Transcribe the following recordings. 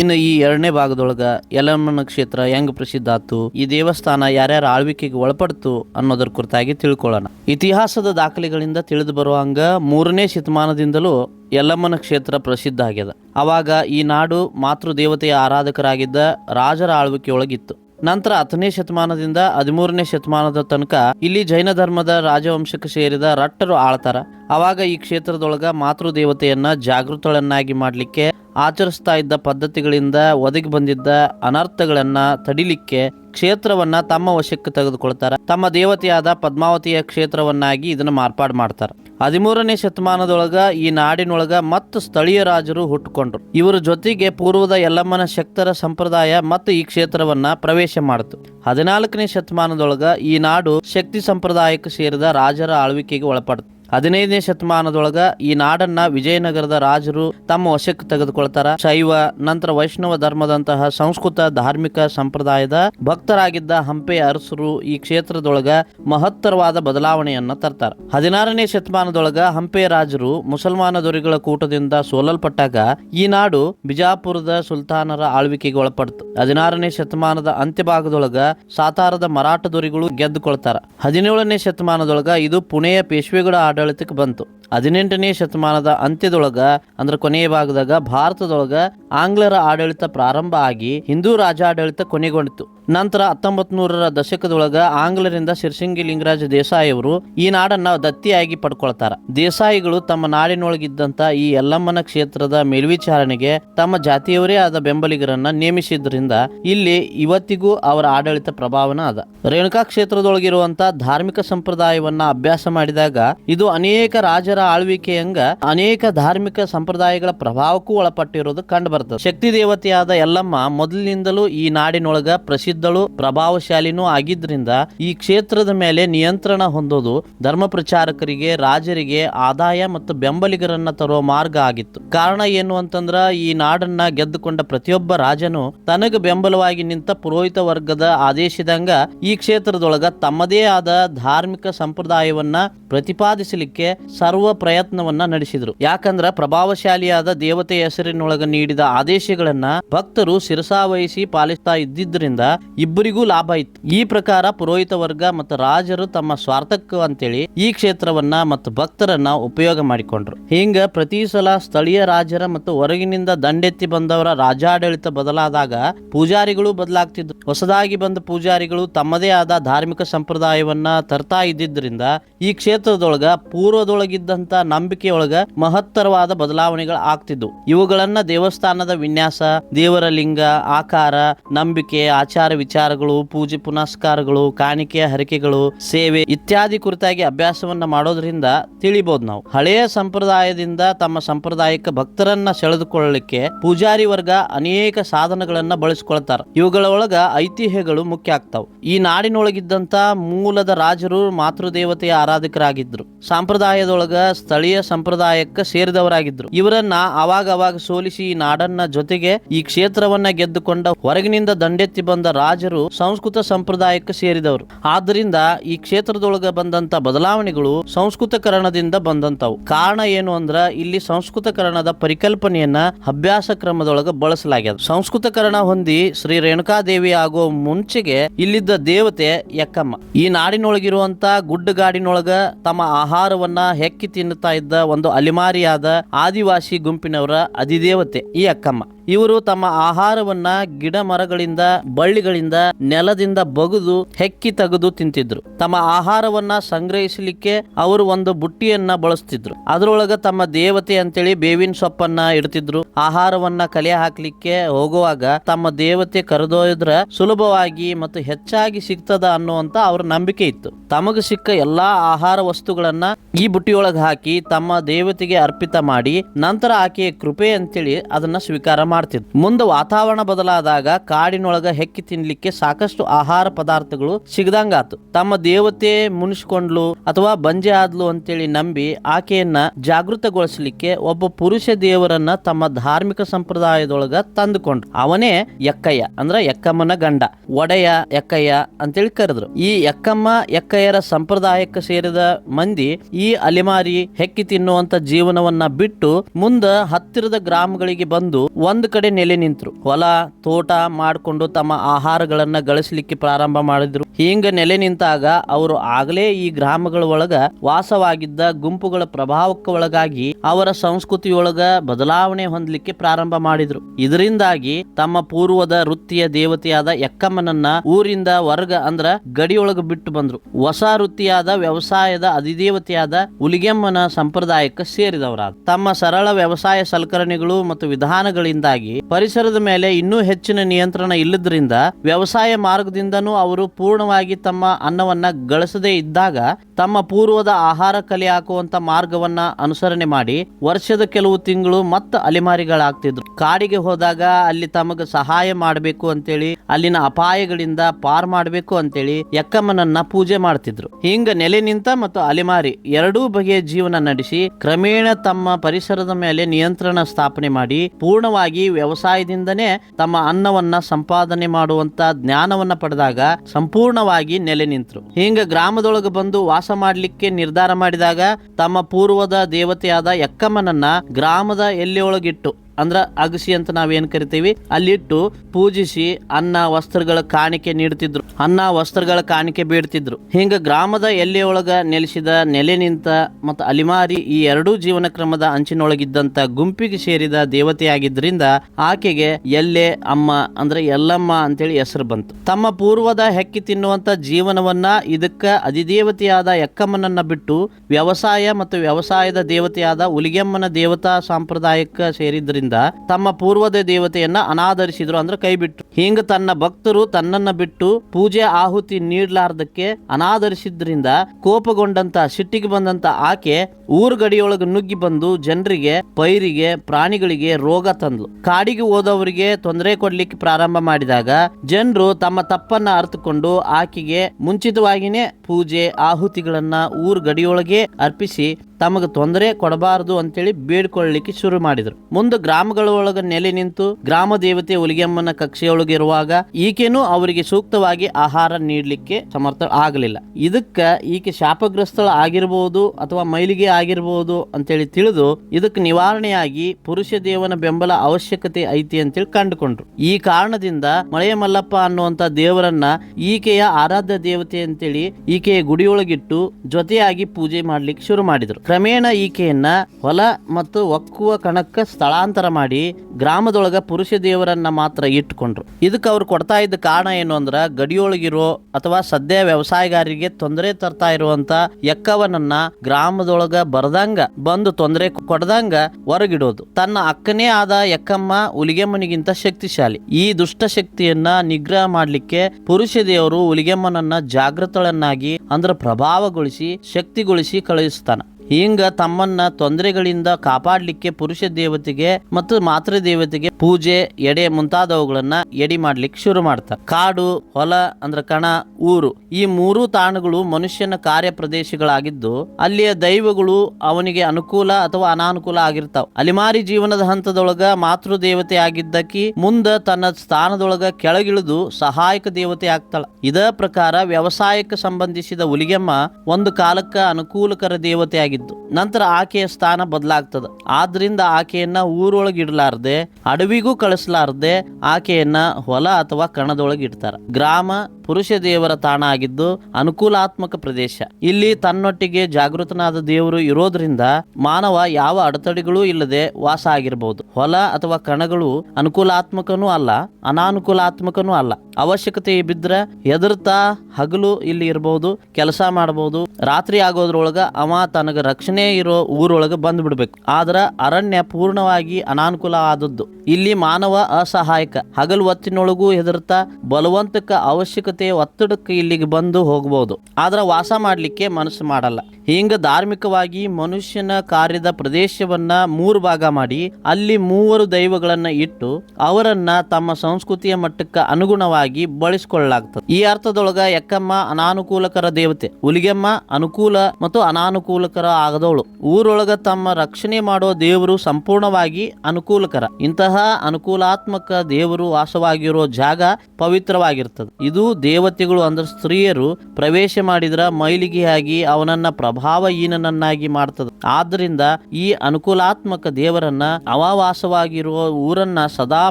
ಇನ್ನು ಈ ಎರಡನೇ ಭಾಗದೊಳಗ ಯಲಮ್ಮನ ಕ್ಷೇತ್ರ ಹೆಂಗ್ ಪ್ರಸಿದ್ಧ ಆತು ಈ ದೇವಸ್ಥಾನ ಯಾರ್ಯಾರ ಆಳ್ವಿಕೆಗೆ ಒಳಪಡ್ತು ಅನ್ನೋದರ ಕುರಿತಾಗಿ ತಿಳ್ಕೊಳ್ಳೋಣ. ಇತಿಹಾಸದ ದಾಖಲೆಗಳಿಂದ ತಿಳಿದು ಬರುವಂಗ ಮೂರನೇ ಶತಮಾನದಿಂದಲೂ ಯಲ್ಲಮ್ಮನ ಕ್ಷೇತ್ರ ಪ್ರಸಿದ್ಧ ಆಗ್ಯದ. ಅವಾಗ ಈ ನಾಡು ಮಾತೃ ದೇವತೆಯ ಆರಾಧಕರಾಗಿದ್ದ ರಾಜರ ಆಳ್ವಿಕೆಯೊಳಗಿತ್ತು. ನಂತರ ಹತ್ತನೇ ಶತಮಾನದಿಂದ ಹದಿಮೂರನೇ ಶತಮಾನದ ತನಕ ಇಲ್ಲಿ ಜೈನ ಧರ್ಮದ ರಾಜವಂಶಕ್ಕೆ ಸೇರಿದ ರಟ್ಟರು ಆಳ್ತಾರ. ಅವಾಗ ಈ ಕ್ಷೇತ್ರದೊಳಗ ಮಾತೃ ದೇವತೆಯನ್ನ ಜಾಗೃತಳನ್ನಾಗಿ ಮಾಡಲಿಕ್ಕೆ ಆಚರಿಸ್ತಾ ಇದ್ದ ಪದ್ಧತಿಗಳಿಂದ ಒದಗಿ ಬಂದಿದ್ದ ಅನರ್ಥಗಳನ್ನ ತಡಿಲಿಕ್ಕೆ ಕ್ಷೇತ್ರವನ್ನ ತಮ್ಮ ವಶಕ್ಕೆ ತೆಗೆದುಕೊಳ್ತಾರೆ. ತಮ್ಮ ದೇವತೆಯಾದ ಪದ್ಮಾವತಿಯ ಕ್ಷೇತ್ರವನ್ನಾಗಿ ಇದನ್ನ ಮಾರ್ಪಾಡು ಮಾಡ್ತಾರೆ. ಹದಿಮೂರನೇ ಶತಮಾನದೊಳಗ ಈ ನಾಡಿನೊಳಗ ಮತ್ತು ಸ್ಥಳೀಯ ರಾಜರು ಹುಟ್ಟುಕೊಂಡ್ರು. ಇವರ ಜೊತೆಗೆ ಪೂರ್ವದ ಯಲ್ಲಮ್ಮನ ಶಕ್ತರ ಸಂಪ್ರದಾಯ ಮತ್ತು ಈ ಕ್ಷೇತ್ರವನ್ನ ಪ್ರವೇಶ ಮಾಡಿತು. ಹದಿನಾಲ್ಕನೇ ಶತಮಾನದೊಳಗ ಈ ನಾಡು ಶಕ್ತಿ ಸಂಪ್ರದಾಯಕ್ಕೆ ಸೇರಿದ ರಾಜರ ಆಳ್ವಿಕೆಗೆ ಒಳಪಡ್ತು. ಹದಿನೈದನೇ ಶತಮಾನದೊಳಗ ಈ ನಾಡನ್ನ ವಿಜಯನಗರದ ರಾಜರು ತಮ್ಮ ವಶಕ್ಕೆ ತೆಗೆದುಕೊಳ್ತಾರ. ಶೈವ, ನಂತರ ವೈಷ್ಣವ ಧರ್ಮದಂತಹ ಸಂಸ್ಕೃತ ಧಾರ್ಮಿಕ ಸಂಪ್ರದಾಯದ ಭಕ್ತರಾಗಿದ್ದ ಹಂಪೆ ಅರಸರು ಈ ಕ್ಷೇತ್ರದೊಳಗ ಮಹತ್ತರವಾದ ಬದಲಾವಣೆಯನ್ನ ತರ್ತಾರ. ಹದಿನಾರನೇ ಶತಮಾನದೊಳಗ ಹಂಪೆ ರಾಜರು ಮುಸಲ್ಮಾನ ದೊರೆಗಳ ಕೂಟದಿಂದ ಸೋಲಲ್ಪಟ್ಟಾಗ ಈ ನಾಡು ಬಿಜಾಪುರದ ಸುಲ್ತಾನರ ಆಳ್ವಿಕೆಗೆ ಒಳಪಡ್ತು. ಹದಿನಾರನೇ ಶತಮಾನದ ಅಂತ್ಯಭಾಗದೊಳಗ ಸಾತಾರದ ಮರಾಠ ದೊರೆಗಳು ಗೆದ್ದುಕೊಳ್ತಾರ. ಹದಿನೇಳನೇ ಶತಮಾನದೊಳಗ ಇದು ಪುಣೆಯ ಪೇಶ್ವೆಗಳ ಆಡಳಿತಕ್ಕೆ ಬಂತು. ಹದಿನೆಂಟನೇ ಶತಮಾನದ ಅಂತ್ಯದೊಳಗ, ಅಂದ್ರೆ ಕೊನೆಯ ಭಾಗದಾಗ ಭಾರತದೊಳಗ ಆಂಗ್ಲರ ಆಡಳಿತ ಪ್ರಾರಂಭ ಆಗಿ ಹಿಂದೂ ರಾಜಾಡಳಿತ ಕೊನೆಗೊಂಡಿತು. ನಂತರ ಹತ್ತೊಂಬತ್ ನೂರರ ದಶಕದೊಳಗ ಆಂಗ್ಲರಿಂದ ಶಿರ್ಸಿಂಗಿ ಲಿಂಗರಾಜ ದೇಸಾಯಿ ಅವರು ಈ ನಾಡನ್ನ ದತ್ತಿಯಾಗಿ ಪಡ್ಕೊಳ್ತಾರ. ದೇಸಾಯಿಗಳು ತಮ್ಮ ನಾಡಿನೊಳಗಿದ್ದಂತ ಈ ಯಲ್ಲಮ್ಮನ ಕ್ಷೇತ್ರದ ಮೇಲ್ವಿಚಾರಣೆಗೆ ತಮ್ಮ ಜಾತಿಯವರೇ ಆದ ಬೆಂಬಲಿಗರನ್ನ ನೇಮಿಸಿದ್ರಿಂದ ಇಲ್ಲಿ ಇವತ್ತಿಗೂ ಅವರ ಆಡಳಿತ ಪ್ರಭಾವನ ಅದ. ರೇಣುಕಾ ಕ್ಷೇತ್ರದೊಳಗಿರುವಂತ ಧಾರ್ಮಿಕ ಸಂಪ್ರದಾಯವನ್ನ ಅಭ್ಯಾಸ ಮಾಡಿದಾಗ ಇದು ಅನೇಕ ರಾಜರ ಆಳ್ವಿಕೆಯಂಗ ಅನೇಕ ಧಾರ್ಮಿಕ ಸಂಪ್ರದಾಯಗಳ ಪ್ರಭಾವಕ್ಕೂ ಒಳಪಟ್ಟಿರೋದು ಕಂಡು ಬರ್ತದೆ. ಶಕ್ತಿ ದೇವತೆಯಾದ ಯಲ್ಲಮ್ಮ ಮೊದಲಿನಿಂದಲೂ ಈ ನಾಡಿನೊಳಗ ಪ್ರಸಿದ್ಧಳು ಪ್ರಭಾವಶಾಲಿನೂ ಆಗಿದ್ರಿಂದ ಈ ಕ್ಷೇತ್ರದ ಮೇಲೆ ನಿಯಂತ್ರಣ ಹೊಂದೋದು ಧರ್ಮ ಪ್ರಚಾರಕರಿಗೆ ರಾಜರಿಗೆ ಆದಾಯ ಮತ್ತು ಬೆಂಬಲಿಗರನ್ನ ತರುವ ಮಾರ್ಗ ಆಗಿತ್ತು. ಕಾರಣ ಏನು ಅಂತಂದ್ರ, ಈ ನಾಡನ್ನ ಗೆದ್ದುಕೊಂಡ ಪ್ರತಿಯೊಬ್ಬ ರಾಜನು ತನಗ ಬೆಂಬಲವಾಗಿ ನಿಂತ ಪುರೋಹಿತ ವರ್ಗದ ಆದೇಶದಂಗ ಈ ಕ್ಷೇತ್ರದೊಳಗ ತಮ್ಮದೇ ಆದ ಧಾರ್ಮಿಕ ಸಂಪ್ರದಾಯವನ್ನ ಪ್ರತಿಪಾದಿಸಲಿಕ್ಕೆ ಸರ್ವ ಪ್ರಯತ್ನವನ್ನ ನಡೆಸಿದ್ರು. ಯಾಕಂದ್ರ, ಪ್ರಭಾವಶಾಲಿಯಾದ ದೇವತೆ ಹೆಸರಿನೊಳಗ ನೀಡಿದ ಆದೇಶಗಳನ್ನ ಭಕ್ತರು ಶಿರಸಾವಹಿಸಿ ಪಾಲಿಸ್ತಾ ಇದ್ದಿದ್ರಿಂದ ಇಬ್ಬರಿಗೂ ಲಾಭ ಇತ್ತು. ಈ ಪ್ರಕಾರ ಪುರೋಹಿತ ವರ್ಗ ಮತ್ತು ರಾಜರು ತಮ್ಮ ಸ್ವಾರ್ಥಕ್ಕೆ ಅಂತೇಳಿ ಈ ಕ್ಷೇತ್ರವನ್ನ ಮತ್ತು ಭಕ್ತರನ್ನ ಉಪಯೋಗ ಮಾಡಿಕೊಂಡ್ರು. ಹಿಂಗ ಪ್ರತಿ ಸಲ ಸ್ಥಳೀಯ ರಾಜರ ಮತ್ತು ಹೊರಗಿನಿಂದ ದಂಡೆತ್ತಿ ಬಂದವರ ರಾಜಾಡಳಿತ ಬದಲಾದಾಗ ಪೂಜಾರಿಗಳು ಬದಲಾಗ್ತಿದ್ರು. ಹೊಸದಾಗಿ ಬಂದ ಪೂಜಾರಿಗಳು ತಮ್ಮದೇ ಆದ ಧಾರ್ಮಿಕ ಸಂಪ್ರದಾಯವನ್ನ ತರ್ತಾ ಇದ್ದಿದ್ರಿಂದ ಈ ಕ್ಷೇತ್ರದೊಳಗ ಪೂರ್ವದೊಳಗಿದ್ದಂತ ನಂಬಿಕೆಯೊಳಗ ಮಹತ್ತರವಾದ ಬದಲಾವಣೆಗಳು ಆಗ್ತಿದ್ವು. ಇವುಗಳನ್ನ ದೇವಸ್ಥಾನದ ವಿನ್ಯಾಸ ದೇವರ ಲಿಂಗ ಆಕಾರ, ನಂಬಿಕೆ, ಆಚಾರ ವಿಚಾರಗಳು, ಪೂಜೆ ಪುನಸ್ಕಾರಗಳು, ಕಾಣಿಕೆಯ ಹರಕೆಗಳು, ಸೇವೆ ಇತ್ಯಾದಿ ಕುರಿತಾಗಿ ಅಭ್ಯಾಸವನ್ನ ಮಾಡೋದ್ರಿಂದ ತಿಳಿಬಹುದು ನಾವು. ಹಳೆಯ ಸಂಪ್ರದಾಯದಿಂದ ತಮ್ಮ ಸಂಪ್ರದಾಯಕ್ಕೆ ಭಕ್ತರನ್ನ ಸೆಳೆದುಕೊಳ್ಳಲಿಕ್ಕೆ ಪೂಜಾರಿ ವರ್ಗ ಅನೇಕ ಸಾಧನಗಳನ್ನ ಬಳಸಿಕೊಳ್ತಾರ. ಇವುಗಳ ಒಳಗ ಐತಿಹ್ಯಗಳು ಮುಖ್ಯ ಆಗ್ತಾವ. ಈ ನಾಡಿನೊಳಗಿದ್ದಂತ ಮೂಲದ ರಾಜರು ಮಾತೃದೇವತೆಯ ಆರಾಧಕರಾಗಿದ್ರು. ಸಂಪ್ರದಾಯದೊಳಗ ಸ್ಥಳೀಯ ಸಂಪ್ರದಾಯಕ್ಕೆ ಸೇರಿದವರಾಗಿದ್ರು. ಇವರನ್ನ ಅವಾಗ ಅವಾಗ ಸೋಲಿಸಿ ಈ ನಾಡನ್ನ ಜೊತೆಗೆ ಈ ಕ್ಷೇತ್ರವನ್ನ ಗೆದ್ದುಕೊಂಡ ಹೊರಗಿನಿಂದ ದಂಡೆತ್ತಿ ಬಂದ ರಾಜರು ಸಂಸ್ಕೃತ ಸಂಪ್ರದಾಯಕ್ಕೆ ಸೇರಿದವರು. ಆದ್ದರಿಂದ ಈ ಕ್ಷೇತ್ರದೊಳಗ ಬಂದಂತ ಬದಲಾವಣೆಗಳು ಸಂಸ್ಕೃತಕರಣದಿಂದ ಬಂದಂತವು. ಕಾರಣ ಏನು ಅಂದ್ರ ಇಲ್ಲಿ ಸಂಸ್ಕೃತಕರಣದ ಪರಿಕಲ್ಪನೆಯನ್ನ ಅಭ್ಯಾಸ ಕ್ರಮದೊಳಗ ಬಳಸಲಾಗ್ಯದ. ಸಂಸ್ಕೃತಕರಣ ಹೊಂದಿ ಶ್ರೀ ರೇಣುಕಾದೇವಿ ಆಗೋ ಮುಂಚೆಗೆ ಇಲ್ಲಿದ್ದ ದೇವತೆ ಯಕ್ಕಮ್ಮ. ಈ ನಾಡಿನೊಳಗಿರುವಂತ ಗುಡ್ಡಗಾಡಿನೊಳಗ ತಮ್ಮ ಆಹಾರವನ್ನ ಹೆಕ್ಕಿ ತಿನ್ನುತ್ತಾ ಇದ್ದ ಒಂದು ಅಲಿಮಾರಿಯಾದ ಆದಿವಾಸಿ ಗುಂಪಿನವರ ಅಧಿದೇವತೆ ಈ ಅಕ್ಕಮ್ಮ. ಇವರು ತಮ್ಮ ಆಹಾರವನ್ನ ಗಿಡ ಮರಗಳಿಂದ ಬಳ್ಳಿಗಳಿಂದ ನೆಲದಿಂದ ಬಗುದು ಹೆಕ್ಕಿ ತೆಗೆದು ತಿಂತಿದ್ರು. ತಮ್ಮ ಆಹಾರವನ್ನ ಸಂಗ್ರಹಿಸಲಿಕ್ಕೆ ಅವರು ಒಂದು ಬುಟ್ಟಿಯನ್ನ ಬಳಸ್ತಿದ್ರು. ಅದರೊಳಗ ತಮ್ಮ ದೇವತೆ ಅಂತೇಳಿ ಬೇವಿನ ಸೊಪ್ಪನ್ನ ಇಡ್ತಿದ್ರು. ಆಹಾರವನ್ನ ಕಲೆ ಹಾಕ್ಲಿಕ್ಕೆ ಹೋಗುವಾಗ ತಮ್ಮ ದೇವತೆ ಕರೆದೊಯ್ದ್ರ ಸುಲಭವಾಗಿ ಮತ್ತು ಹೆಚ್ಚಾಗಿ ಸಿಗ್ತದ ಅನ್ನುವಂತ ಅವ್ರ ನಂಬಿಕೆ ಇತ್ತು. ತಮಗ ಸಿಕ್ಕ ಎಲ್ಲಾ ಆಹಾರ ವಸ್ತುಗಳನ್ನ ಈ ಬುಟ್ಟಿಯೊಳಗೆ ಹಾಕಿ ತಮ್ಮ ದೇವತೆಗೆ ಅರ್ಪಿತ ಮಾಡಿ ನಂತರ ಆಕೆಯ ಕೃಪೆ ಅಂತೇಳಿ ಅದನ್ನ ಸ್ವೀಕಾರ ಮಾಡ್ತಿದ್ರು. ಮುಂದೆ ವಾತಾವರಣ ಬದಲಾದಾಗ ಕಾಡಿನೊಳಗ ಹೆಕ್ಕಿ ತಿನ್ಲಿಕ್ಕೆ ಸಾಕಷ್ಟು ಆಹಾರ ಪದಾರ್ಥಗಳು ಸಿಗದಂಗಾತು. ತಮ್ಮ ದೇವತೆ ಮುನಿಸ್ಕೊಂಡ್ಲು ಅಥವಾ ಬಂಜೆ ಆದ್ಲು ಅಂತೇಳಿ ನಂಬಿ ಆಕೆಯನ್ನ ಜಾಗೃತಗೊಳಿಸಲಿಕ್ಕೆ ಒಬ್ಬ ಪುರುಷ ದೇವರನ್ನ ತಮ್ಮ ಧಾರ್ಮಿಕ ಸಂಪ್ರದಾಯದೊಳಗ ತಂದುಕೊಂಡ್ರು. ಅವನೇ ಎಕ್ಕಯ್ಯ ಅಂದ್ರ ಎಕ್ಕಮ್ಮನ ಗಂಡ. ಒಡೆಯ ಎಕ್ಕಯ್ಯ ಅಂತೇಳಿ ಕರೆದ್ರು. ಈ ಎಕ್ಕಮ್ಮ ಎಕ್ಕಯ್ಯರ ಸಂಪ್ರದಾಯಕ್ಕೆ ಸೇರಿದ ಮಂದಿ ಈ ಅಲೆಮಾರಿ ಹೆಕ್ಕಿ ತಿನ್ನುವಂತ ಜೀವನವನ್ನ ಬಿಟ್ಟು ಮುಂದ ಹತ್ತಿರದ ಗ್ರಾಮಗಳಿಗೆ ಬಂದು ಒಂದ್ ಕಡೆ ನೆಲೆ ನಿಂತರು. ಹೊಲ, ತೋಟ ಮಾಡಿಕೊಂಡು ತಮ್ಮ ಆಹಾರಗಳನ್ನ ಗಳಿಸಲಿಕ್ಕೆ ಪ್ರಾರಂಭ ಮಾಡಿದ್ರು. ಹಿಂಗ ನೆಲೆ ನಿಂತಾಗ ಅವರು ಆಗಲೇ ಈ ಗ್ರಾಮಗಳ ಒಳಗ ವಾಸವಾಗಿದ್ದ ಗುಂಪುಗಳ ಪ್ರಭಾವಕ್ಕೆ ಒಳಗಾಗಿ ಅವರ ಸಂಸ್ಕೃತಿಯೊಳಗ ಬದಲಾವಣೆ ಹೊಂದಲಿಕ್ಕೆ ಪ್ರಾರಂಭ ಮಾಡಿದ್ರು. ಇದರಿಂದಾಗಿ ತಮ್ಮ ಪೂರ್ವದ ವೃತ್ತಿಯ ದೇವತೆಯಾದ ಎಕ್ಕಮ್ಮನನ್ನ ಊರಿಂದ ವರ್ಗ ಅಂದ್ರ ಗಡಿಯೊಳಗ ಬಿಟ್ಟು ಬಂದ್ರು. ಹೊಸ ವೃತ್ತಿಯಾದ ವ್ಯವಸಾಯದ ಅಧಿದೇವತೆಯಾದ ಹುಲಿಗೆಮ್ಮನ ಸಂಪ್ರದಾಯಕ್ಕೆ ಸೇರಿದವರಾದ. ತಮ್ಮ ಸರಳ ವ್ಯವಸಾಯ ಸಲಕರಣೆಗಳು ಮತ್ತು ವಿಧಾನಗಳಿಂದಾಗಿ ಪರಿಸರದ ಮೇಲೆ ಇನ್ನೂ ಹೆಚ್ಚಿನ ನಿಯಂತ್ರಣ ಇಲ್ಲದ್ರಿಂದ ವ್ಯವಸಾಯ ಮಾರ್ಗದಿಂದನೂ ಅವರು ಪೂರ್ಣವಾಗಿ ತಮ್ಮ ಅನ್ನವನ್ನ ಗಳಿಸದೇ ಇದ್ದಾಗ ತಮ್ಮ ಪೂರ್ವದ ಆಹಾರ ಕಲೆ ಹಾಕುವಂತ ಮಾರ್ಗವನ್ನ ಅನುಸರಣೆ ಮಾಡಿ ವರ್ಷದ ಕೆಲವು ತಿಂಗಳು ಮತ್ತೆ ಅಲೆಮಾರಿಗಳಾಗ್ತಿದ್ರು. ಕಾಡಿಗೆ ಹೋದಾಗ ಅಲ್ಲಿ ತಮಗ ಸಹಾಯ ಮಾಡಬೇಕು ಅಂತೇಳಿ, ಅಲ್ಲಿನ ಅಪಾಯಗಳಿಂದ ಪಾರ್ ಮಾಡಬೇಕು ಅಂತೇಳಿ ಯಕ್ಕಮ್ಮನನ್ನ ಪೂಜೆ ಮಾಡ್ತಿದ್ರು. ಹಿಂಗ ನೆಲೆ ನಿಂತ ಮತ್ತು ಅಲೆಮಾರಿ ಎರಡೂ ಬಗೆಯ ಜೀವನ ನಡೆಸಿ ಕ್ರಮೇಣ ತಮ್ಮ ಪರಿಸರದ ಮೇಲೆ ನಿಯಂತ್ರಣ ಸ್ಥಾಪನೆ ಮಾಡಿ ಪೂರ್ಣವಾಗಿ ವ್ಯವಸಾಯದಿಂದನೇ ತಮ್ಮ ಅನ್ನವನ್ನ ಸಂಪಾದನೆ ಮಾಡುವಂತ ಜ್ಞಾನವನ್ನ ಪಡೆದಾಗ ಸಂಪೂರ್ಣವಾಗಿ ನೆಲೆ ನಿಂತರು. ಹಿಂಗ ಗ್ರಾಮದೊಳಗೆ ಬಂದು ವಾಸ ಮಾಡ್ಲಿಕ್ಕೆ ನಿರ್ಧಾರ ಮಾಡಿದಾಗ ತಮ್ಮ ಪೂರ್ವದ ದೇವತೆಯಾದ ಯಕ್ಕಮ್ಮನನ್ನ ಗ್ರಾಮದ ಎಲ್ಲಿಯೊಳಗಿಟ್ಟು ಅಂದ್ರ ಅಗಸಿ ಅಂತ ನಾವೇನ್ ಕರಿತೀವಿ? ಅಲ್ಲಿಟ್ಟು ಪೂಜಿಸಿ ಅನ್ನ, ವಸ್ತ್ರಗಳ ಕಾಣಿಕೆ ನೀಡ್ತಿದ್ರು. ಅನ್ನ, ವಸ್ತ್ರಗಳ ಕಾಣಿಕೆ ಬೀಡ್ತಿದ್ರು. ಹಿಂಗ ಗ್ರಾಮದ ಎಲ್ಲಿಯೊಳಗ ನೆಲೆಸಿದ ನೆಲೆ ನಿಂತ ಮತ್ತು ಅಲಿಮಾರಿ ಈ ಎರಡೂ ಜೀವನ ಕ್ರಮದ ಅಂಚಿನೊಳಗಿದ್ದಂತ ಗುಂಪಿಗೆ ಸೇರಿದ ದೇವತೆಯಾಗಿದ್ದರಿಂದ ಆಕೆಗೆ ಎಲ್ಲೆ ಅಮ್ಮ ಅಂದ್ರೆ ಎಲ್ಲಮ್ಮ ಅಂತೇಳಿ ಹೆಸರು ಬಂತು. ತಮ್ಮ ಪೂರ್ವದ ಹೆಕ್ಕಿ ತಿನ್ನುವಂತ ಜೀವನವನ್ನ ಇದಕ್ಕ ಅಧಿದೇವತೆಯಾದ ಎಕ್ಕಮ್ಮನನ್ನ ಬಿಟ್ಟು ವ್ಯವಸಾಯ ಮತ್ತು ವ್ಯವಸಾಯದ ದೇವತೆಯಾದ ಉಲಿಗೆಮ್ಮನ ದೇವತಾ ಸಂಪ್ರದಾಯಕ್ಕೆ ಸೇರಿದ್ರಿಂದ ತಮ್ಮ ಪೂರ್ವದ ದೇವತೆಯನ್ನ ಅನಾದರಿಸಿದ್ರು ಅಂದ್ರೆ ಕೈ ಬಿಟ್ರು. ಹಿಂಗ ತನ್ನ ಭಕ್ತರು ತನ್ನನ್ನ ಬಿಟ್ಟು ಪೂಜೆ ಆಹುತಿ ನೀಡ್ಲಾರ್ದಕ್ಕೆ ಅನಾದರಿಸಿದ್ರಿಂದ ಕೋಪಗೊಂಡಂತ, ಸಿಟ್ಟಿಗೆ ಬಂದಂತ ಆಕೆ ಊರ್ ಗಡಿಯೊಳಗೆ ನುಗ್ಗಿ ಬಂದು ಜನರಿಗೆ, ಪೈರಿಗೆ, ಪ್ರಾಣಿಗಳಿಗೆ ರೋಗ ತಂದ್ಲು. ಕಾಡಿಗೆ ಹೋದವರಿಗೆ ತೊಂದರೆ ಕೊಡ್ಲಿಕ್ಕೆ ಪ್ರಾರಂಭ ಮಾಡಿದಾಗ ಜನರು ತಮ್ಮ ತಪ್ಪನ್ನ ಅರ್ಥಕೊಂಡು ಆಕೆಗೆ ಮುಂಚಿತವಾಗಿನೇ ಪೂಜೆ ಆಹುತಿಗಳನ್ನ ಊರ್ ಗಡಿಯೊಳಗೆ ಅರ್ಪಿಸಿ ತಮಗೆ ತೊಂದರೆ ಕೊಡಬಾರದು ಅಂತೇಳಿ ಬೇಡ್ಕೊಳ್ಳಿಕ್ಕೆ ಶುರು ಮಾಡಿದ್ರು. ಮುಂದೆ ಗ್ರಾಮಗಳ ಒಳಗ ನೆಲೆ ನಿಂತು ಗ್ರಾಮ ದೇವತೆ ಹುಲಿಗೆಮ್ಮನ ಕಕ್ಷೆಯೊಳಗಿರುವಾಗ ಈಕೆನೂ ಅವರಿಗೆ ಸೂಕ್ತವಾಗಿ ಆಹಾರ ನೀಡಲಿಕ್ಕೆ ಸಮರ್ಥ ಆಗಲಿಲ್ಲ. ಇದಕ್ಕ ಈಕೆ ಶಾಪಗ್ರಸ್ತಳ ಆಗಿರಬಹುದು ಅಥವಾ ಮೈಲಿಗೆ ಆಗಿರಬಹುದು ಅಂತೇಳಿ ತಿಳಿದು ಇದಕ್ಕೆ ನಿವಾರಣೆಯಾಗಿ ಪುರುಷ ದೇವನ ಬೆಂಬಲ ಅವಶ್ಯಕತೆ ಐತಿ ಅಂತೇಳಿ ಕಂಡುಕೊಂಡ್ರು. ಈ ಕಾರಣದಿಂದ ಮಳೆಯ ಮಲ್ಲಪ್ಪ ಅನ್ನುವಂತ ದೇವರನ್ನ ಈಕೆಯ ಆರಾಧ್ಯ ದೇವತೆ ಅಂತೇಳಿ ಈಕೆಯ ಗುಡಿಯೊಳಗಿಟ್ಟು ಜೊತೆಯಾಗಿ ಪೂಜೆ ಮಾಡ್ಲಿಕ್ಕೆ ಶುರು ಮಾಡಿದ್ರು. ಕ್ರಮೇಣ ಈಕೆಯನ್ನ ಹೊಲ ಮತ್ತು ಒಕ್ಕುವ ಕಣಕ್ಕ ಸ್ಥಳಾಂತರ ಮಾಡಿ ಗ್ರಾಮದೊಳಗ ಪುರುಷ ದೇವರನ್ನ ಮಾತ್ರ ಇಟ್ಕೊಂಡ್ರು ಇದಕ್ಕೆ ಅವ್ರು ಕೊಡ್ತಾ ಇದ್ದ ಕಾರಣ ಏನು ಅಂದ್ರ ಗಡಿಯೊಳಗಿರೋ ಅಥವಾ ಸದ್ಯ ವ್ಯವಸಾಯಗಾರರಿಗೆ ತೊಂದರೆ ತರ್ತಾ ಇರುವಂತ ಎಕ್ಕವನನ್ನ ಗ್ರಾಮದೊಳಗ ಬರ್ದಂಗ ಬಂದು ತೊಂದರೆ ಕೊಡದಂಗ ಹೊರಗಿಡೋದು. ತನ್ನ ಅಕ್ಕನೇ ಆದ ಎಕ್ಕಮ್ಮ ಉಲಿಗೆಮ್ಮನಿಗಿಂತ ಶಕ್ತಿಶಾಲಿ. ಈ ದುಷ್ಟ ಶಕ್ತಿಯನ್ನ ನಿಗ್ರಹ ಮಾಡ್ಲಿಕ್ಕೆ ಪುರುಷ ದೇವರು ಉಲಿಗೆಮ್ಮನನ್ನ ಜಾಗೃತಳನ್ನಾಗಿ ಅಂದ್ರ ಪ್ರಭಾವಗೊಳಿಸಿ, ಶಕ್ತಿಗೊಳಿಸಿ ಕಳುಹಿಸ್ತಾನ. ಹಿಂಗ ತಮ್ಮನ್ನ ತೊಂದರೆಗಳಿಂದ ಕಾಪಾಡಲಿಕ್ಕೆ ಪುರುಷ ದೇವತೆಗೆ ಮತ್ತು ಮಾತೃ ದೇವತೆಗೆ ಪೂಜೆ, ಎಡೆ ಮುಂತಾದವುಗಳನ್ನ ಎಡಿ ಮಾಡ್ಲಿಕ್ಕೆ ಶುರು ಮಾಡ್ತಾರೆ. ಕಾಡು, ಹೊಲ ಅಂದ್ರ ಕಣ, ಊರು. ಈ ಮೂರು ತಾಣಗಳು ಮನುಷ್ಯನ ಕಾರ್ಯ ಪ್ರದೇಶಗಳಾಗಿದ್ದು ಅಲ್ಲಿಯ ದೈವಗಳು ಅವನಿಗೆ ಅನುಕೂಲ ಅಥವಾ ಅನಾನುಕೂಲ ಆಗಿರ್ತಾವ. ಅಲಿಮಾರಿ ಜೀವನದ ಹಂತದೊಳಗ ಮಾತೃ ದೇವತೆ ಆಗಿದ್ದಕ್ಕಿ ಮುಂದ ತನ್ನ ಸ್ಥಾನದೊಳಗ ಕೆಳಗಿಳಿದು ಸಹಾಯಕ ದೇವತೆ ಆಗ್ತಾಳ. ಇದ ಪ್ರಕಾರ ವ್ಯವಸಾಯಕ್ಕೆ ಸಂಬಂಧಿಸಿದ ಹುಲಿಗೆಮ್ಮ ಒಂದು ಕಾಲಕ್ಕ ಅನುಕೂಲಕರ ದೇವತೆ ಆಗಿದ್ದು. ನಂತರ ಆಕೆಯ ಸ್ಥಾನ ಬದಲಾಗ್ತದ. ಆದ್ರಿಂದ ಆಕೆಯನ್ನ ಊರೊಳಗೆ ಇಡಲಾರ್ದೆ, ಅಡವಿಗೂ ಕಳಿಸ್ಲಾರ್ದೆ ಆಕೆಯನ್ನ ಹೊಲ ಅಥವಾ ಕಣದೊಳಗೆ ಗ್ರಾಮ ಪುರುಷ ದೇವರ ತಾಣ ಆಗಿದ್ದು ಅನುಕೂಲಾತ್ಮಕ ಪ್ರದೇಶ. ಇಲ್ಲಿ ತನ್ನೊಟ್ಟಿಗೆ ಜಾಗೃತನಾದ ದೇವರು ಇರೋದ್ರಿಂದ ಮಾನವ ಯಾವ ಅಡೆತಡೆಗಳೂ ಇಲ್ಲದೆ ವಾಸ ಆಗಿರಬಹುದು ಹೊಲ ಅಥವಾ ಕಣಗಳು ಅನುಕೂಲಾತ್ಮಕನೂ ಅಲ್ಲ, ಅನಾನುಕೂಲಾತ್ಮಕನೂ ಅಲ್ಲ. ಅವಶ್ಯಕತೆ ಬಿದ್ರ ಎದುರ್ತಾ ಹಗಲು ಇಲ್ಲಿ ಇರಬಹುದು, ಕೆಲಸ ಮಾಡಬಹುದು. ರಾತ್ರಿ ಆಗೋದ್ರೊಳಗ ಅವ ತನಗ ರಕ್ಷಣೆ ಇರೋ ಊರೊಳಗ ಬಂದ್ ಬಿಡ್ಬೇಕು ಆದ್ರ ಅರಣ್ಯ ಪೂರ್ಣವಾಗಿ ಅನಾನುಕೂಲ ಆದದ್ದು. ಇಲ್ಲಿ ಮಾನವ ಅಸಹಾಯಕ, ಹಗಲು ಹೊತ್ತಿನೊಳಗೂ ಹೆದರ್ತಾ ಬಲವಂತಕ್ಕ ಅವಶ್ಯಕತೆ ಒತ್ತಡಕ್ಕೆ ಇಲ್ಲಿಗೆ ಬಂದು ಹೋಗಬಹುದು ಆದ್ರೆ ವಾಸ ಮಾಡಲಿಕ್ಕೆ ಮನಸ್ಸು ಮಾಡಲ್ಲ. ಹಿಂಗ ಧಾರ್ಮಿಕವಾಗಿ ಮನುಷ್ಯನ ಕಾರ್ಯದ ಪ್ರದೇಶವನ್ನ ಮೂರು ಭಾಗ ಮಾಡಿ, ಅಲ್ಲಿ ಮೂವರು ದೈವಗಳನ್ನ ಇಟ್ಟು ಅವರನ್ನ ತಮ್ಮ ಸಂಸ್ಕೃತಿಯ ಮಟ್ಟಕ್ಕೆ ಅನುಗುಣವಾಗಿ ಬಳಸಿಕೊಳ್ಳಲಾಗ್ತದೆ. ಈ ಅರ್ಥದೊಳಗ ಎಕ್ಕಮ್ಮ ಅನಾನುಕೂಲಕರ ದೇವತೆ? ಹುಲಿಗೆಮ್ಮ ಅನುಕೂಲ ಮತ್ತು ಅನಾನುಕೂಲಕರ ಆಗದವಳು. ಊರೊಳಗ ತಮ್ಮ ರಕ್ಷಣೆ ಮಾಡೋ ದೇವರು ಸಂಪೂರ್ಣವಾಗಿ ಅನುಕೂಲಕರ. ಇಂತಹ ಅನುಕೂಲಾತ್ಮಕ ದೇವರು ವಾಸವಾಗಿರೋ ಜಾಗ ಪವಿತ್ರವಾಗಿರ್ತದೆ. ಇದು ದೇವತೆಗಳು ಅಂದ್ರೆ ಸ್ತ್ರೀಯರು ಪ್ರವೇಶ ಮಾಡಿದ್ರ ಮೈಲಿಗೆಯಾಗಿ ಅವನನ್ನ ಪ್ರಭಾವಹೀನನನ್ನಾಗಿ ಮಾಡ್ತದೆ. ಆದ್ರಿಂದ ಈ ಅನುಕೂಲಾತ್ಮಕ ದೇವರನ್ನ ಅವಾವಾಸವಾಗಿರುವ ಊರನ್ನ ಸದಾ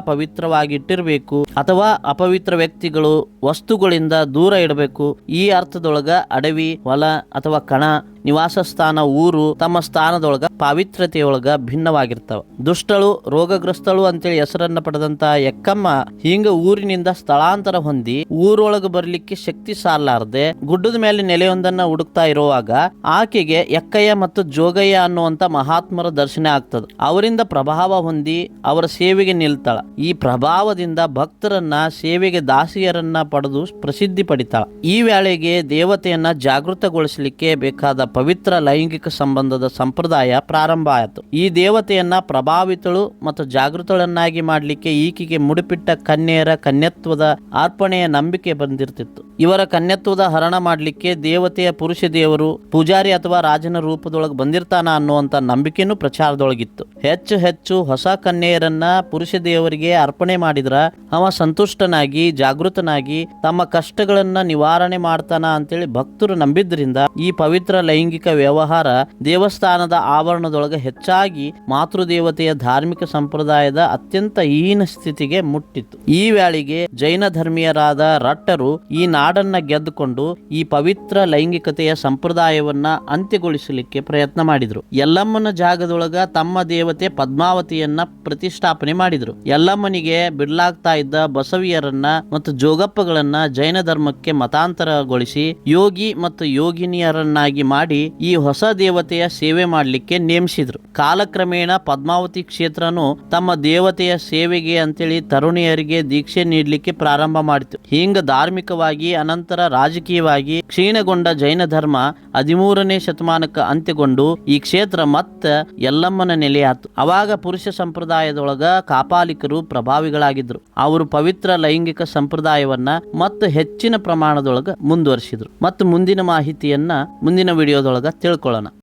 ಪವಿತ್ರವಾಗಿಟ್ಟಿರಬೇಕು ಅಥವಾ ಅಪವಿತ್ರ ವ್ಯಕ್ತಿಗಳು ವಸ್ತುಗಳಿಂದ ದೂರ ಇಡಬೇಕು. ಈ ಅರ್ಥದೊಳಗ ಅಡವಿ, ಹೊಲ ಅಥವಾ ಕಣ ನಿವಾಸ ಸ್ಥಾನ ಊರು ತಮ್ಮ ಸ್ಥಾನದೊಳಗ ಪಾವಿತ್ರತೆಯೊಳಗ ಭಿನ್ನವಾಗಿರ್ತಾವ. ದುಷ್ಟಳು, ರೋಗಗ್ರಸ್ತಳು ಅಂತೇಳಿ ಹೆಸರನ್ನ ಪಡೆದಂತ ಎಕ್ಕಮ್ಮ ಹಿಂಗ ಊರಿನಿಂದ ಸ್ಥಳಾಂತರ ಹೊಂದಿ ಊರೊಳಗ ಬರ್ಲಿಕ್ಕೆ ಶಕ್ತಿ ಸಾಲಾರ್ದೆ ಗುಡ್ಡದ ಮೇಲೆ ನೆಲೆಯೊಂದನ್ನ ಹುಡುಕ್ತಾ ಇರುವಾಗ ಆಕೆಗೆ ಎಕ್ಕಯ್ಯ ಮತ್ತು ಜೋಗಯ್ಯ ಅನ್ನುವಂತ ಮಹಾತ್ಮರ ದರ್ಶನ ಆಗ್ತದ. ಅವರಿಂದ ಪ್ರಭಾವ ಹೊಂದಿ ಅವರ ಸೇವೆಗೆ ನಿಲ್ತಾಳ. ಈ ಪ್ರಭಾವದಿಂದ ಭಕ್ತರನ್ನ, ಸೇವೆಗೆ ದಾಸಿಯರನ್ನ ಪಡೆದು ಪ್ರಸಿದ್ಧಿ ಪಡಿತಾಳ. ಈ ವೇಳೆಗೆ ದೇವತೆಯನ್ನ ಜಾಗೃತಗೊಳಿಸಲಿಕ್ಕೆ ಬೇಕಾದ ಪವಿತ್ರ ಲೈಂಗಿಕ ಸಂಬಂಧದ ಸಂಪ್ರದಾಯ ಪ್ರಾರಂಭ ಆಯಿತು. ಈ ದೇವತೆಯನ್ನ ಪ್ರಭಾವಿತಳು ಮತ್ತು ಜಾಗೃತಳನ್ನಾಗಿ ಮಾಡಲಿಕ್ಕೆ ಈಕೆಗೆ ಮುಡಿಪಿಟ್ಟ ಕನ್ಯೆಯರ ಕನ್ಯತ್ವದ ಅರ್ಪಣೆಯ ನಂಬಿಕೆ ಬಂದಿರ್ತಿತ್ತು. ಇವರ ಕನ್ಯತ್ವದ ಹರಣ ಮಾಡಲಿಕ್ಕೆ ದೇವತೆಯ ಪುರುಷ ದೇವರು, ಪೂಜಾರಿ ಅಥವಾ ರಾಜನ ರೂಪದೊಳಗೆ ಬಂದಿರ್ತಾನ ಅನ್ನುವಂಥ ನಂಬಿಕೆನೂ ಪ್ರಚಾರದೊಳಗಿತ್ತು. ಹೆಚ್ಚು ಹೆಚ್ಚು ಹೊಸ ಕನ್ಯೆಯರನ್ನ ಪುರುಷ ದೇವರಿಗೆ ಅರ್ಪಣೆ ಮಾಡಿದ್ರ ಅವ ಸಂತುಷ್ಟನಾಗಿ, ಜಾಗೃತನಾಗಿ ತಮ್ಮ ಕಷ್ಟಗಳನ್ನ ನಿವಾರಣೆ ಮಾಡ್ತಾನ ಅಂತೇಳಿ ಭಕ್ತರು ನಂಬಿದ್ರಿಂದ ಈ ಪವಿತ್ರ ಲೈಂಗಿಕ ವ್ಯವಹಾರ ದೇವಸ್ಥಾನದ ಆವರಣದೊಳಗೆ ಹೆಚ್ಚಾಗಿ ಮಾತೃದೇವತೆಯ ಧಾರ್ಮಿಕ ಸಂಪ್ರದಾಯದ ಅತ್ಯಂತ ಹೀನ ಸ್ಥಿತಿಗೆ ಮುಟ್ಟಿತ್ತು. ಈ ವೇಳೆಗೆ ಜೈನ ಧರ್ಮೀಯರಾದ ರಟ್ಟರು ಈ ನಾಡನ್ನ ಗೆದ್ದುಕೊಂಡು ಈ ಪವಿತ್ರ ಲೈಂಗಿಕತೆಯ ಸಂಪ್ರದಾಯವನ್ನ ಅಂತ್ಯಗೊಳಿಸಲಿಕ್ಕೆ ಪ್ರಯತ್ನ ಮಾಡಿದ್ರು. ಯಲ್ಲಮ್ಮನ ಜಾಗದೊಳಗ ತಮ್ಮ ದೇವತೆ ಪದ್ಮಾವತಿಯನ್ನ ಪ್ರತಿಷ್ಠಾಪನೆ ಮಾಡಿದ್ರು. ಯಲ್ಲಮ್ಮನಿಗೆ ಬಿಡ್ಲಾಗ್ತಾ ಇದ್ದ ಬಸವಿಯರನ್ನ ಮತ್ತು ಜೋಗಪ್ಪಗಳನ್ನ ಜೈನ ಧರ್ಮಕ್ಕೆ ಮತಾಂತರಗೊಳಿಸಿ ಯೋಗಿ ಮತ್ತು ಯೋಗಿನಿಯರನ್ನಾಗಿ ಮಾಡಿ ಈ ಹೊಸ ದೇವತೆಯ ಸೇವೆ ಮಾಡಲಿಕ್ಕೆ ನೇಮಿಸಿದ್ರು. ಕಾಲಕ್ರಮೇಣ ಪದ್ಮಾವತಿ ಕ್ಷೇತ್ರನು ತಮ್ಮ ದೇವತೆಯ ಸೇವೆಗೆ ಅಂತೇಳಿ ತರುಣಿಯರಿಗೆ ದೀಕ್ಷೆ ನೀಡಲಿಕ್ಕೆ ಪ್ರಾರಂಭ ಮಾಡಿತು. ಹಿಂಗ ಧಾರ್ಮಿಕವಾಗಿ ಅನಂತರ ರಾಜಕೀಯವಾಗಿ ಕ್ಷೀಣಗೊಂಡ ಜೈನ ಧರ್ಮ ಹದಿಮೂರನೇ ಶತಮಾನಕ್ಕೆ ಅಂತ್ಯಗೊಂಡು ಈ ಕ್ಷೇತ್ರ ಮತ್ತೆ ಎಲ್ಲಮ್ಮನ ನೆಲೆಯಾತು ಅವಾಗ ಪುರುಷ ಸಂಪ್ರದಾಯದೊಳಗ ಕಾಪಾಲಿಕರು ಪ್ರಭಾವಿಗಳಾಗಿದ್ರು. ಅವರು ಪವಿತ್ರ ಲೈಂಗಿಕ ಸಂಪ್ರದಾಯವನ್ನ ಮತ್ತು ಹೆಚ್ಚಿನ ಪ್ರಮಾಣದೊಳಗ ಮುಂದುವರಿಸಿದ್ರು. ಮತ್ತು ಮುಂದಿನ ಮಾಹಿತಿಯನ್ನ ಮುಂದಿನ ವಿಡಿಯೋದೊಳಗ ತಿಳ್ಕೊಳ್ಳೋಣ.